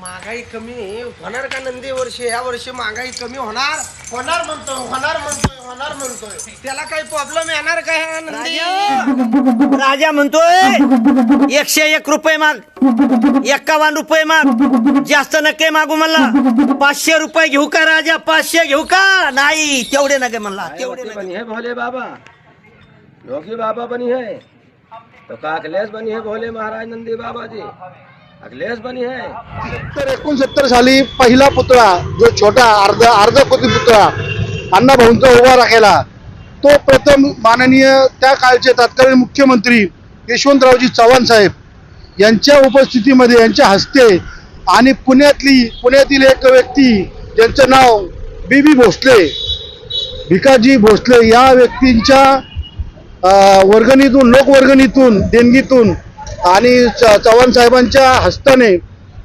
महागाई कमी होणार का नंदी वर्षी? या वर्षी महागाई कमी होणार? होणार म्हणतोय होणार म्हणतोय होणार म्हणतोय. त्याला काही प्रॉब्लेम येणार का नंदी? राजा! म्हणतोय एकशे एक रुपये माग एक्कावन्न रुपये माग जास्त नके मागू म्हणला पाचशे रुपये घेऊ का राजा? पाचशे घेऊ का? नाही तेवढे नके म्हणला तेवढे नके. बनी है भोले बाबा योगी बाबा बनी है. तो का अखिलेश बनी है भोले महाराज नंदी बाबा जी अखिलेश बनी है। एकोणसत्तर साली पहिला पुतळा जो छोटा अर्ध अर्ध कोटी पुतळा अण्णा भाऊंचा उभा राखायला तो प्रथम माननीय त्या काळचे तत्कालीन मुख्यमंत्री यशवंतरावजी चव्हाण साहेब यांच्या उपस्थितीमध्ये यांच्या हस्ते आणि पुण्यातली पुण्यातील एक व्यक्ती ज्यांचं नाव बीबी भोसले भिकाजी भोसले या व्यक्तींच्या वर्गणीतून लोकवर्गणीतून देणगीतून आणि च- चव्हाण साहेबांच्या हस्ताने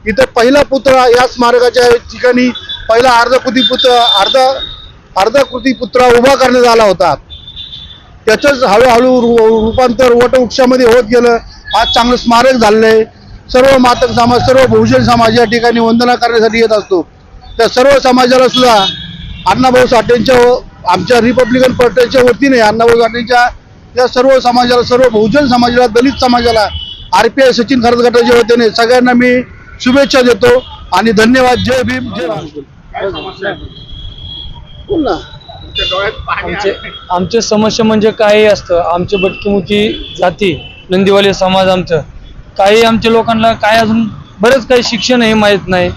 इथं पहिला पुतळा या स्मारकाच्या ठिकाणी पहिला अर्धकृती पुतळा अर्ध अर्धकृती पुतळा उभा करण्यात आला होता. त्याचंच हळूहळू रु- रूपांतर वटवृक्षामध्ये होत गेलं. आज चांगलं स्मारक झालेलं आहे सर्व मातक समाज सर्व बहुजन समाज या ठिकाणी वंदना करण्यासाठी येत असतो. त्या सर्व समाजाला सुद्धा अण्णाभाऊ साठेंच्या आमच्या रिपब्लिकन पार्टीच्या वतीने अण्णाभाऊ साठेंच्या या सर्व समाजाला सर्व बहुजन समाजाला दलित समाजाला R P I Sachin Kharat गटाच्या वतीने सगळ्यांना मी शुभेच्छा देतो आणि धन्यवाद. जय भीम जय आमचे आमचे समस्या म्हणजे काही असतं. आमचे बटकीमुखी जाती नंदीवाले समाज आमचं. काही आमच्या लोकांना काय अजून बरेच काही शिक्षण हे माहीत नाही.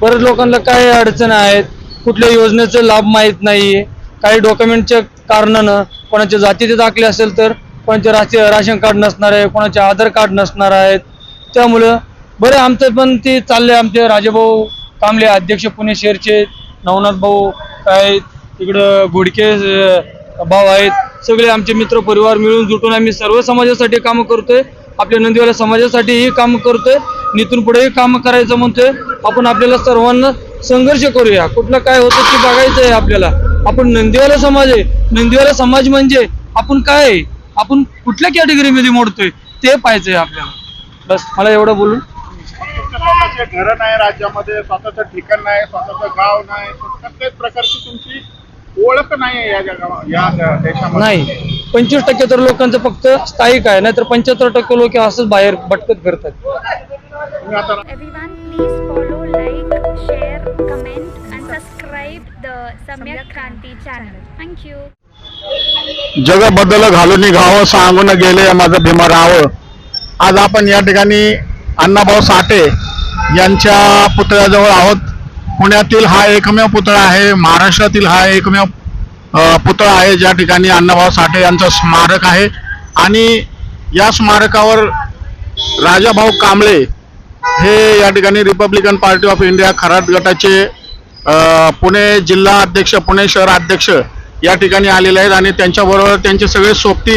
बरेच लोकांना काय अडचण आहेत. कुठल्या योजनेचा लाभ माहीत नाही काही डॉक्युमेंटच्या कारणानं कोणाच्या जातीचे दाखले असेल तर कोणाचे राशन राशन कार्ड नसणार आहे कोणाचे आधार कार्ड नसणार आहेत. त्यामुळं बरं आमचं पण ते चालले आमचे राजेभाऊ कांबळे अध्यक्ष पुणे शहरचे नवनाथ भाऊ काय तिकडं घोडके भाऊ आहेत. सगळे आमचे मित्र परिवार मिळून जुटून आम्ही सर्व समाजासाठी कामं करतोय. आपल्या नंदीवाल्या समाजासाठीही काम करतोय. निथून पुढेही काम करायचं म्हणतोय. आपण आपल्याला सर्वांना संघर्ष करूया. कुठलं काय होतं ते बघायचं आहे आपल्याला. आपण नंदीवाला समाज आहे. नंदीवाला समाज म्हणजे आपण काय? आहे? आपण कुठल्या कॅटेगरीमध्ये मोडतोय ते पाहायचंय आपल्याला. बस मला एवढं बोलून. स्वतःचे घर नाही राज्यामध्ये स्वतःचं ठिकाण नाही स्वतःचं गाव नाही प्रत्येक प्रकारची तुमची ओळख नाही या देशामध्ये. नाही. पंचवीस टक्के तर लोकांचं फक्त स्थायिक आहे नाहीतर पंच्याहत्तर टक्के लोक असंच बाहेर भटकत फिरतात. तुम्ही आता Everyone, please follow, like, share, comment, and subscribe the Samyak Kranti channel. Thank you. जगबद्दल घालून निघावं सांगून गेले माझं भीमराव आज आपण या ठिकाणी अण्णाभाऊ साठे यांच्या पुतळ्याजवळ आहोत. पुण्यातील हा एकमेव पुतळा आहे महाराष्ट्रातील हा एकमेव पुतळा आहे ज्या ठिकाणी अण्णाभाऊ साठे यांचं स्मारक आहे. आणि या स्मारकावर राजाभाऊ कांबळे हे या ठिकाणी Republican Party of India Kharat गटाचे पुणे जिल्हा अध्यक्ष पुणे शहर अध्यक्ष या ठिकाणी आलेले आहेत आणि त्यांच्याबरोबर त्यांचे सगळे सोबती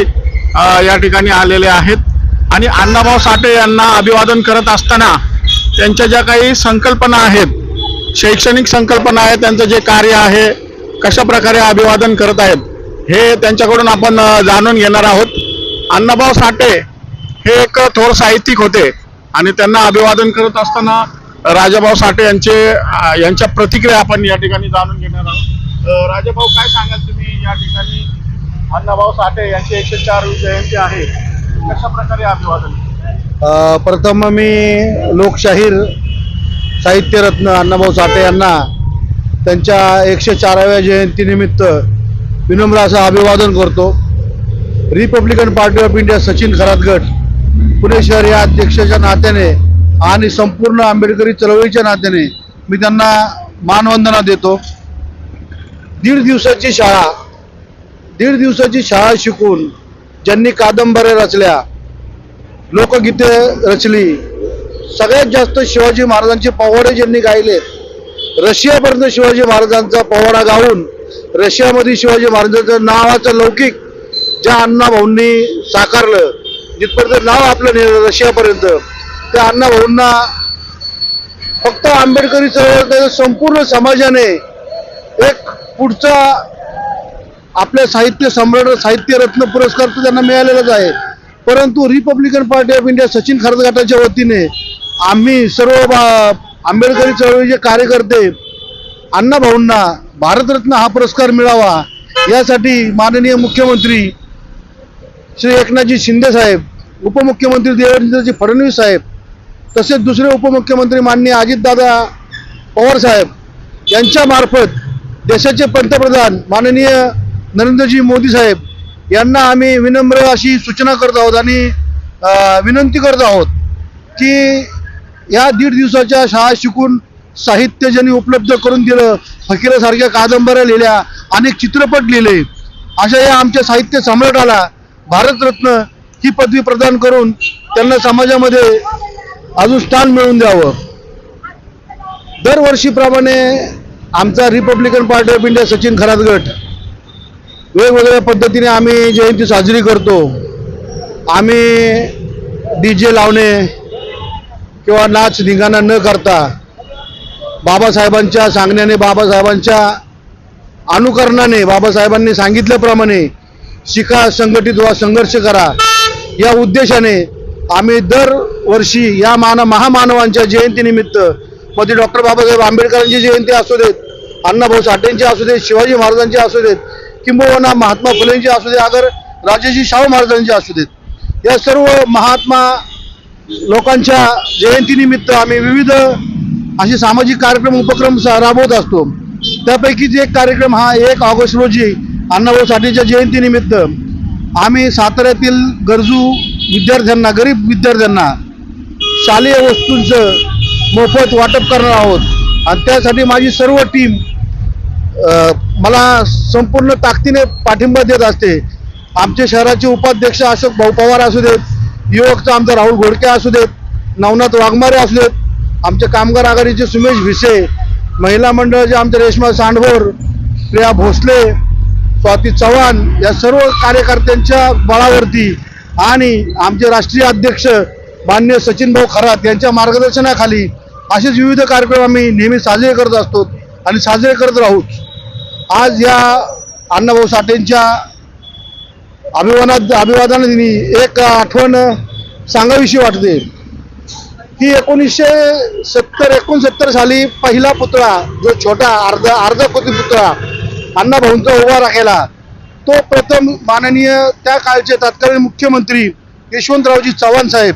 या ठिकाणी आलेले आहेत. आणि अण्णाभाऊ साठे यांना अभिवादन करत असताना त्यांच्या ज्या काही संकल्पना आहेत शैक्षणिक संकल्पना आहेत त्यांचं जे कार्य आहे कशा प्रकारे अभिवादन करत आहेत हे त्यांच्याकडून आपण जाणून घेणार आहोत. अण्णाभाऊ साठे हे एक थोर साहित्यिक होते आणि त्यांना अभिवादन करत असताना राजाभाऊ साठे यांचे यांच्या प्रतिक्रिया आपण या ठिकाणी जाणून घेणार आहोत. राजाभाऊ काय सांगाल तुम्ही? या ठिकाणी अण्णाभाऊ साठे यांची एकशे चारवी जयंती आहे. कशा प्रकारे अभिवादन? प्रथम मी लोकशाहीर साहित्यरत्न अण्णाभाऊ साठे यांना त्यांच्या एकशे चाराव्या जयंतीनिमित्त विनम्र असं अभिवादन करतो. Republican Party of India Sachin खरातगट Pune शहर या अध्यक्षाच्या नात्याने आणि संपूर्ण आंबेडकरी चळवळीच्या नात्याने मी त्यांना मानवंदना देतो. दीड दिवसाची शाळा दीड दिवसाची शाळा शिकून ज्यांनी कादंबऱ्या रचल्या लोकगीते रचली सगळ्यात जास्त शिवाजी महाराजांचे पोवाडे ज्यांनी गायले रशियापर्यंत शिवाजी महाराजांचा पोवाडा गाऊन रशियामध्ये शिवाजी महाराजांचं नावाचं लौकिक ज्या अण्णाभाऊंनी साकारलं जिथपर्यंत नाव आपलं नेलं रशियापर्यंत त्या अण्णाभाऊंना फक्त आंबेडकरी चळवळ संपूर्ण समाजाने एक पुढचा आपल्या साहित्य सम्राट साहित्य रत्न पुरस्कार तर त्यांना मिळालेलाच आहे. परंतु Republican Party of India Sachin Kharat गटाच्या वतीने आम्ही सर्व बा- आंबेडकरी चळवळीचे कार्यकर्ते अण्णाभाऊंना भारतरत्न हा पुरस्कार मिळावा यासाठी माननीय मुख्यमंत्री श्री एकनाथजी शिंदे साहेब उपमुख्यमंत्री देवेंद्रजी फडणवीस साहेब तसेच दुसरे उपमुख्यमंत्री माननीय अजितदादा पवार साहेब यांच्यामार्फत देशाचे पंतप्रधान माननीय नरेंद्रजी मोदी साहेब यांना आम्ही विनम्र अशी सूचना करत आहोत आणि विनंती करत आहोत की या दीड दिवसाच्या शाळा शिकून साहित्य ज्यांनी उपलब्ध करून दिलं फकीरासारख्या कादंबऱ्या लिहिल्या अनेक चित्रपट लिहिले अशा या आमच्या साहित्य सम्राटाला भारतरत्न ही पदवी प्रदान करून त्यांना समाजामध्ये अजून स्थान मिळवून द्यावं. दरवर्षीप्रमाणे आमचा Republican Party of India Sachin Kharat गट वेगवेगळ्या पद्धतीने आम्ही जयंती साजरी करतो. आम्ही डी जे लावणे किंवा नाच धिंगाणा न करता बाबासाहेबांच्या सांगण्याने बाबासाहेबांच्या अनुकरणाने बाबासाहेबांनी सांगितल्याप्रमाणे शिका संघटित व्हा संघर्ष करा या उद्देशाने आम्ही दरवर्षी या मान महामानवांच्या जयंतीनिमित्त मध्ये डॉक्टर बाबासाहेब आंबेडकरांची जयंती असू देत अण्णाभाऊ साठेंची असू देत शिवाजी महाराजांची असू देत किंबहुना महात्मा फुलेंची असू दे अगर राजाजी शाहू महाराजांची असू देत. या सर्व महात्मा लोकांच्या जयंतीनिमित्त आम्ही विविध असे सामाजिक कार्यक्रम उपक्रम राबवत असतो. त्यापैकीच एक कार्यक्रम हा एक ऑगस्ट रोजी अण्णाभाऊ साठेच्या जयंतीनिमित्त आम्ही साताऱ्यातील गरजू विद्यार्थ्यांना गरीब विद्यार्थ्यांना शालेय वस्तूंचं मोफत वाटप करणार आहोत. आणि त्यासाठी माझी सर्व टीम मला संपूर्ण ताकदीने पाठिंबा देत असते. आमचे शहराचे उपाध्यक्ष अशोक भाऊ पवार असू देत युवकचा आमचा राहुल घोडके असू देत नवनाथ वाघमारे असू देत आमचे कामगार आघाडीचे सुमेश भिसे महिला मंडळाचे आमचे रेश्मा सांडभोर प्रिया भोसले स्वाती चव्हाण या सर्व कार्यकर्त्यांच्या बळावरती आणि आमचे राष्ट्रीय अध्यक्ष मान्य सचिन भाऊ खरात यांच्या मार्गदर्शनाखाली असेच विविध कार्यक्रम आम्ही नेहमी साजरे करत असतो आणि साजरे करत राहूच. आज या अण्णाभाऊ साठेंच्या अभिवानात अभिवादनादिनी एक आठवण सांगावीशी वाटते. की एकोणीसशे सत्तर एकोणसत्तर साली पहिला पुतळा जो छोटा अर्ध अर्धा कोटी पुतळा अण्णाभाऊंचा उभा राखेला तो प्रथम माननीय त्या काळचे तत्कालीन मुख्यमंत्री यशवंतरावजी चव्हाण साहेब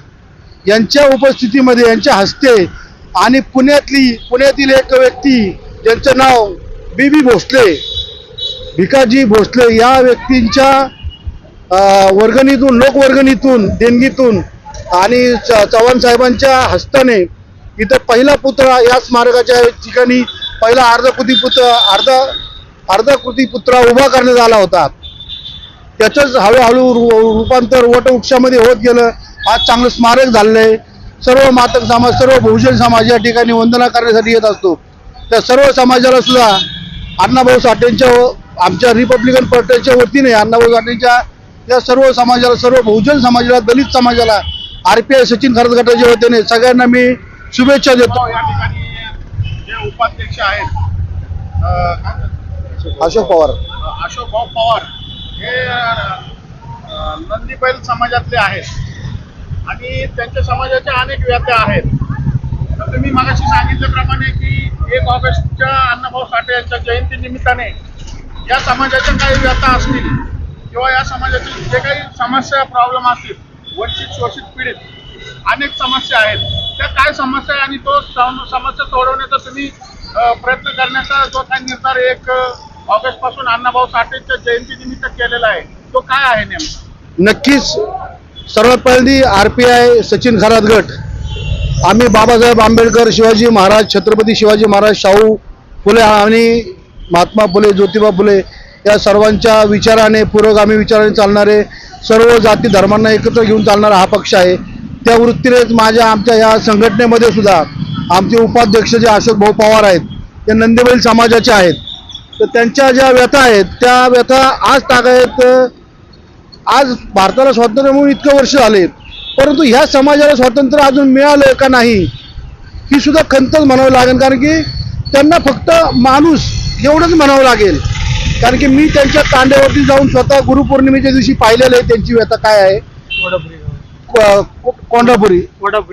यांच्या उपस्थितीमध्ये यांच्या हस्ते आणि पुण्यातली पुण्यातील एक व्यक्ती ज्यांचं नाव बी बी भोसले भिकाजी भोसले या व्यक्तींच्या वर्गणीतून लोकवर्गणीतून देणगीतून आणि च- चव्हाण साहेबांच्या हस्ताने इथं पहिला पुतळा या स्मारकाच्या ठिकाणी पहिला अर्धकृती पुतळा अर्धा अर्धकृती पुतळा उभा करण्यात आला होता. त्याचंच हळूहळू रु- रूपांतर वटवृक्षामध्ये होत गेलं. आज चांगलं स्मारक झालेलं आहे सर्व मातक समाज सर्व बहुजन समाज या ठिकाणी वंदना करण्यासाठी येत असतो. त्या सर्व समाजाला सुद्धा अण्णाभाऊ साठेंच्या आमच्या रिपब्लिकन पार्टीच्या वतीने अण्णाभाऊ साठेंच्या या सर्व समाजाला सर्व बहुजन समाजाला दलित समाजाला R P I Sachin Kharat गटाच्या वतीने सगळ्यांना मी शुभेच्छा देतो. या ठिकाणी जे उपाध्यक्ष आहेत? अशोक पवार. अशोक भाऊ पवार हे नंदीबैल समाजातले आहेत. आणि त्यांच्या समाजाच्या अनेक व्याख्या आहेत. तर तुम्ही मगाशी सांगितल्याप्रमाणे एक ऑगस्टच्या अण्णाभाऊ साठे यांच्या जयंती निमित्ताने या समाजाच्या काही व्यथा असतील किंवा या समाजातील जे काही समस्या प्रॉब्लेम असतील वंचित शोषित पीडित अनेक समस्या आहेत. त्या काय समस्या आहे आणि तो समस्या सोडवण्याचा तुम्ही प्रयत्न करण्याचा जो काही निर्धार एक ऑगस्टपासून अण्णाभाऊ साठेच्या जयंती निमित्त केलेला आहे तो काय आहे नेमका? नक्कीच. सर्वात पहिली R P I Sachin Kharat गट आम्ही बाबासाहेब आंबेडकर शिवाजी महाराज छत्रपती शिवाजी महाराज शाहू फुले आणि महात्मा फुले ज्योतिबा फुले या सर्वांच्या विचाराने पुरोगामी विचाराने चालणारे सर्व जाती धर्मांना एकत्र घेऊन चालणारा हा पक्ष आहे. त्या वृत्तीनेच माझ्या आमच्या या संघटनेमध्ये सुद्धा आमचे उपाध्यक्ष जे अशोक भाऊ पवार आहेत ते नंदीबैल समाजाचे आहेत. तर त्यांच्या ज्या व्यथा आहेत त्या व्यथा आज टाकायत आज भारताला स्वातंत्र्य म्हणून इतकं वर्ष झाले. परंतु ह्या समाजाला स्वातंत्र्य अजून मिळालं का नाही ही सुद्धा खंतच म्हणावं लागेल कारण की त्यांना फक्त माणूस एवढंच म्हणावं लागेल. कारण की मी त्यांच्या तांड्यावरती जाऊन स्वतः गुरुपौर्णिमेच्या दिवशी पाहिलेलं आहे त्यांची व्यथा काय आहे? को- को- कोंडापुरी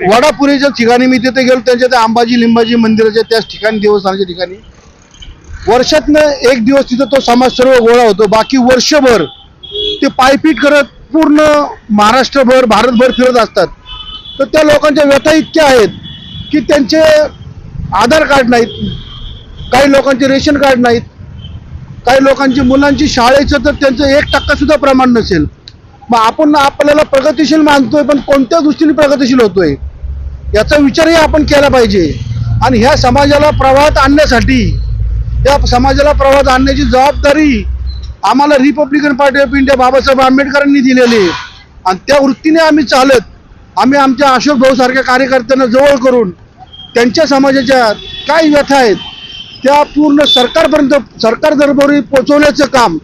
वडापुरीच्या ठिकाणी मी तिथे गेलो त्यांच्या त्या अंबाजी लिंबाजी मंदिराच्या त्याच ठिकाणी देवस्थानाच्या ठिकाणी. वर्षातनं एक दिवस तिथं तो समाज सर्व गोळा होतो बाकी वर्षभर ते पायपीट करत पूर्ण महाराष्ट्रभर भारतभर फिरत असतात. तर त्या लोकांच्या व्यथा इतक्या आहेत की त्यांचे आधार कार्ड नाहीत काही लोकांचे रेशन कार्ड नाहीत काही लोकांची मुलांची शाळेचं तर त्यांचं एक टक्का सुद्धा प्रमाण नसेल. मग आपण आपल्याला प्रगतिशील मानतोय पण कोणत्या दृष्टीने प्रगतिशील होतोय? याचा विचारही आपण केला पाहिजे. आणि ह्या समाजाला प्रवाहात आणण्यासाठी या समाजाला प्रवाहात आणण्याची जबाबदारी आम्हाला Republican Party of India Babasaheb आंबेडकरांनी दिलेली. आणि त्या वृत्तीने आम्ही चालत आम्ही आमच्या अशोक भाऊ सारख्या कार्यकर्त्यांना जवळ करून त्यांच्या समाजाच्या काय व्यथा आहेत त्या पूर्ण सरकारपर्यंत सरकार दरबारी पोचवण्याचं काम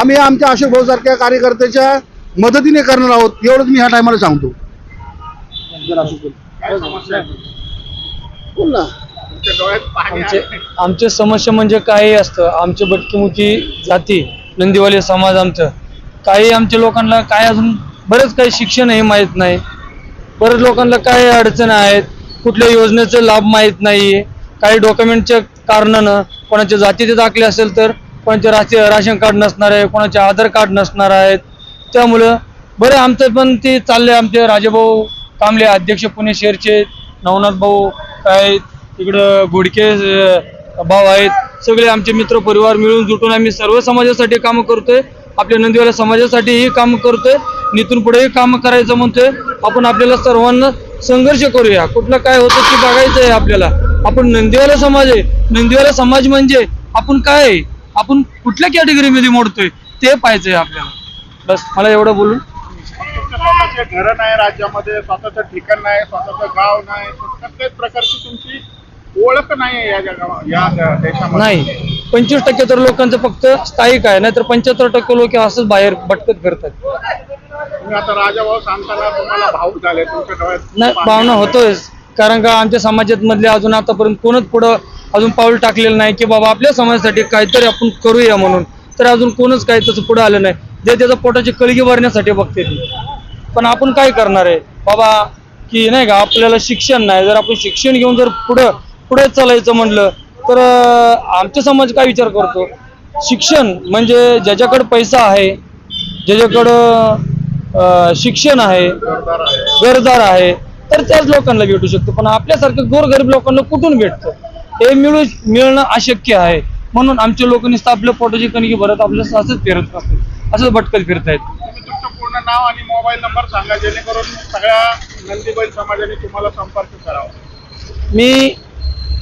आम्ही आमच्या अशोक भाऊ सारख्या कार्यकर्त्याच्या मदतीने करणार आहोत एवढंच मी ह्या टायमाला सांगतो. आमचे आमचे समस्या म्हणजे काही असतं आमचे भटकीमुखी जाती. नंदीवाले समाज आमचं. काही आमच्या लोकांना काय अजून बरंच काही शिक्षणही माहीत नाही. बरेच लोकांना काय अडचण आहेत कुठल्या योजनेचा लाभ माहीत नाही काही डॉक्युमेंटच्या कारणानं कोणाच्या जातीचे दाखले असेल तर कोणाचे राशी राशन कार्ड नसणार आहे कोणाचे आधार कार्ड नसणार आहेत. त्यामुळं बरं आमचं पण ते चालले आमचे राजेभाऊ कांबले अध्यक्ष पुणे शहरचे नवनाथ भाऊ काय तिकडं घोडके भाऊ आहेत. सगळे आमचे मित्र परिवार मिळून जुटून आम्ही सर्व समाजासाठी कामं करतोय. आपल्या नंदीवाल्या समाजासाठीही काम करतोय. निथून पुढेही काम करायचं म्हणतोय. आपण आपल्याला सर्वांना संघर्ष करूया. कुठलं काय होतं ते बघायचं आहे आपल्याला. आपण नंदीवाला समाज आहे. नंदीवाला समाज म्हणजे आपण काय आहे? आपण कुठल्या कॅटेगरीमध्ये मोडतोय? ते पाहायचंय आपल्याला. बस मला एवढं बोलून. घर नाही राज्यामध्ये. स्वतःचं ठिकाण नाही स्वतःचं गाव नाही. प्रत्येक प्रकारची तुमची ओळख नाही या जगा या द- देशामध्ये. नाही. पंचवीस टक्के तर लोकांचं फक्त स्थायिक आहे नाहीतर पंच्याहत्तर टक्के लोक असंच बाहेर भटकत फिरतात. तुम्ही आता राजाभाऊ सांगताना तुम्हाला भाऊक झाले तुमच्या डोळ्यात नाही भावना आहे. होतोयच. कारण का आमच्या समाजात मधले अजून आतापर्यंत कोणच पुढं अजून पाऊल टाकलेलं नाही की बाबा आपल्या समाजासाठी काहीतरी आपण करूया म्हणून. तर अजून कोणच काही तसं पुढं आलं नाही. जे त्याच्या पोटाची कळगी भरण्यासाठी बघते ती. पण आपण काय करणार आहे? बाबा की नाही का आपल्याला शिक्षण नाही. जर आपण शिक्षण घेऊन जर पुढं पुढे चालायचं म्हणलं तर आमचा समाज काय विचार करतो? शिक्षण म्हणजे ज्याच्याकडे पैसा आहे ज्याच्याकडं शिक्षण आहे गरजार आहे तर त्याच लोकांना भेटू शकतो. पण आपल्यासारख्या गोरगरीब लोकांना कुठून भेटतं? हे मिळू मिळणं अशक्य आहे. म्हणून आमच्या लोक नुसतं आपल्या पोटाची कणकी भरत आपलं असंच फिरत असतात असंच भटकत तुम्ही तुमचं पूर्ण नाव आणि मोबाईल नंबर सांगा जेणेकरून सगळ्या नंदीबैल समाजाने तुम्हाला संपर्क करावा. मी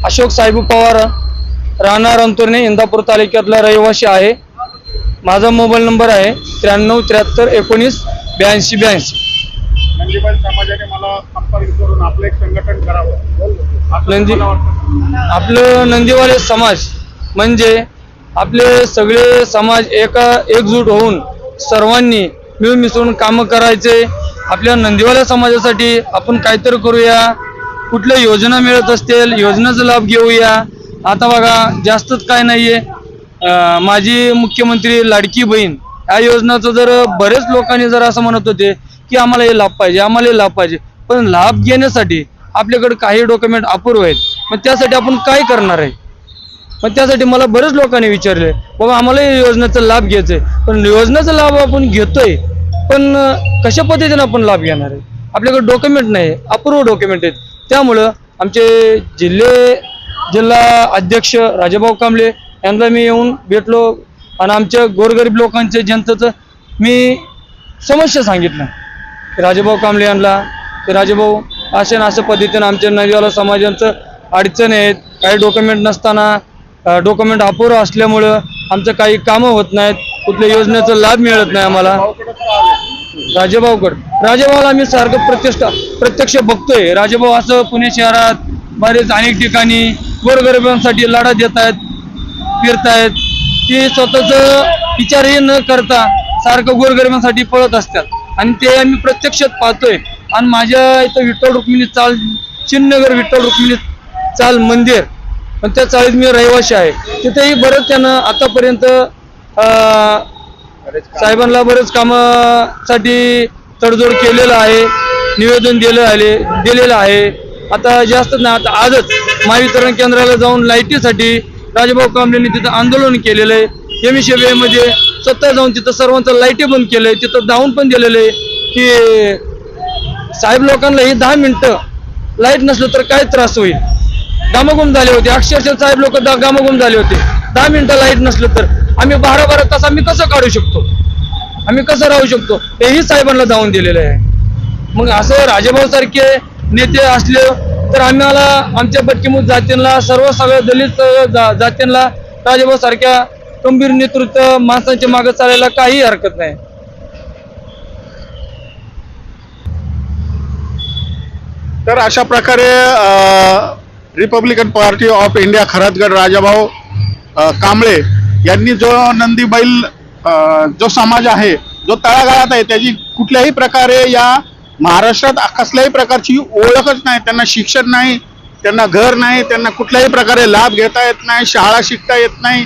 अशोक साहेबू पवार राहणार अंतुर्णे इंदापूर तालुक्यातला रहिवासी आहे. माझा मोबाईल नंबर आहे त्र्याण्णव त्र्याहत्तर एकोणीस ब्याऐंशी ब्याऐंशी. नंदीबैल समाजाने मला संपर्क करून आपलं एक संघटन करावं. असं नंदी- मला वाटतं. आपलं नंदीवाले समाज म्हणजे आपले सगळे समाज एका एकजूट होऊन सर्वांनी मिळून मिसळून कामं करायचे. आपल्या नंदीवाल्या समाजासाठी आपण काहीतरी करूया. कुठल्या योजना मिळत असतील योजनेचा लाभ घेऊया. आता बघा जास्तच काय नाहीये. अं, माजी मुख्यमंत्री लाडकी बहीण या योजनाचं जर बरेच लोकांनी जर असं म्हणत होते की आम्हाला हे लाभ पाहिजे आम्हाला हे लाभ पाहिजे पण लाभ घेण्यासाठी आपल्याकडे काही डॉक्युमेंट अपूर्व आहेत. मग त्यासाठी आपण काय करणार आहे? मग त्यासाठी मला बरेच लोकांनी विचारले बाबा आम्हाला या योजनेचा लाभ घ्यायचा आहे पण योजनेचा लाभ आपण घेतोय पण कशा पद्धतीने आपण लाभ घेणार आहे? आपल्याकडे डॉक्युमेंट नाही अपूर्व डॉक्युमेंट आहेत. त्यामुळं आमचे जिल्हे जिल्हा अध्यक्ष राजाभाऊ कांबळे यांना मी येऊन भेटलो आणि आमच्या गोरगरीब लोकांचे जनतेचं मी समस्या सांगितलं. राजेभाऊ राजाभाऊ कांबळे यांना की राजाभाऊ अशा ना अशा पद्धतीनं आमच्या नदीवाला समाजाचं अडचण आहेत काही डॉक्युमेंट नसताना डॉक्युमेंट अपुरं असल्यामुळं आमचं काही कामं होत नाहीत कुठल्या योजनेचा लाभ मिळत नाही आम्हाला. राजेभाऊकड राजेभाऊला आम्ही सारखं प्रत्यक्ष प्रत्यक्ष बघतोय. राजेभाऊ असं पुणे शहरात बरेच अनेक ठिकाणी गोरगरिबांसाठी लढा देत आहेत फिरतायत. ते स्वतःच विचारही न करता सारखं गोरगरिबांसाठी पळत असतात. आणि ते आम्ही प्रत्यक्षात पाहतोय. आणि माझ्या इथं विठ्ठल रुक्मिणी चाल चिन्नगर विठ्ठल रुक्मिणी चाल मंदिर पण त्या चाळीत मी रहिवाशी आहे. तिथेही बरंच त्यानं आतापर्यंत साहेबांना बरेच कामासाठी तडजोड केलेलं आहे निवेदन दिलं आले दिलेलं आहे. आता जास्त ना आता आजच महावितरण केंद्राला जाऊन लाईटीसाठी राजभाऊ कांबळेंनी तिथं आंदोलन केलेलं आहे. एममध्ये स्वतः जाऊन तिथं सर्वांचं लाईटी बंद केलंय तिथं धावून पण दिलेलं आहे की साहेब लोकांना ही दहा मिनटं लाइट नसलं तर काय त्रास होईल? गामागुम झाले होते. अक्षरशः साहेब लोक गामागुम झाले होते. दहा मिनटं लाइट नसलं तर आम्ही बारा बारा तास आम्ही कसं काढू शकतो? आम्ही कसं राहू शकतो? हेही साहेबांना जाऊन दिलेलं आहे. मग असं राजेभाऊ सारखे नेते असले तर आम्हाला आमच्या बटकीमूत जातींना सर्व सगळ्या दलित जा- जातींना राजेभाऊ सारख्या गंभीर नेतृत्व माणसांच्या मागे चालायला काही हरकत नाही. तर अशा प्रकारे रिपब्लिकन पार्टी ऑफ इंडिया खरातगड राजाभाऊ कांबळे यांनी जो नंदी बैल जो समाज आहे जो तळागाळात आहे त्याची कुठल्याही प्रकारे या महाराष्ट्रात कसल्याही प्रकारची ओळखच नाही. त्यांना शिक्षण नाही त्यांना घर नाही त्यांना कुठल्याही प्रकारे लाभ घेता येत नाही शाळा शिकता येत नाही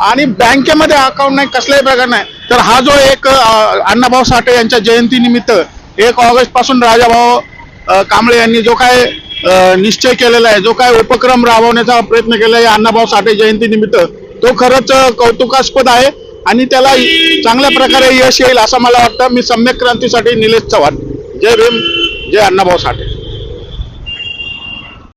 आणि बँकेमध्ये अकाउंट नाही कसल्याही प्रकार नाही. तर हा जो एक अण्णाभाऊ साठे यांच्या जयंतीनिमित्त एक ऑगस्टपासून राजाभाऊ कांबळे यांनी जो काय निश्चय केलेला आहे जो काय उपक्रम राबवण्याचा प्रयत्न केला आहे अण्णाभाऊ साठे जयंतीनिमित्त तो खरंच कौतुकास्पद आहे आणि त्याला चांगल्या प्रकारे यश येईल असं मला वाटतं. मी सम्यक क्रांतीसाठी निलेश चव्हाण. जय भीम जय अण्णाभाऊ साठे.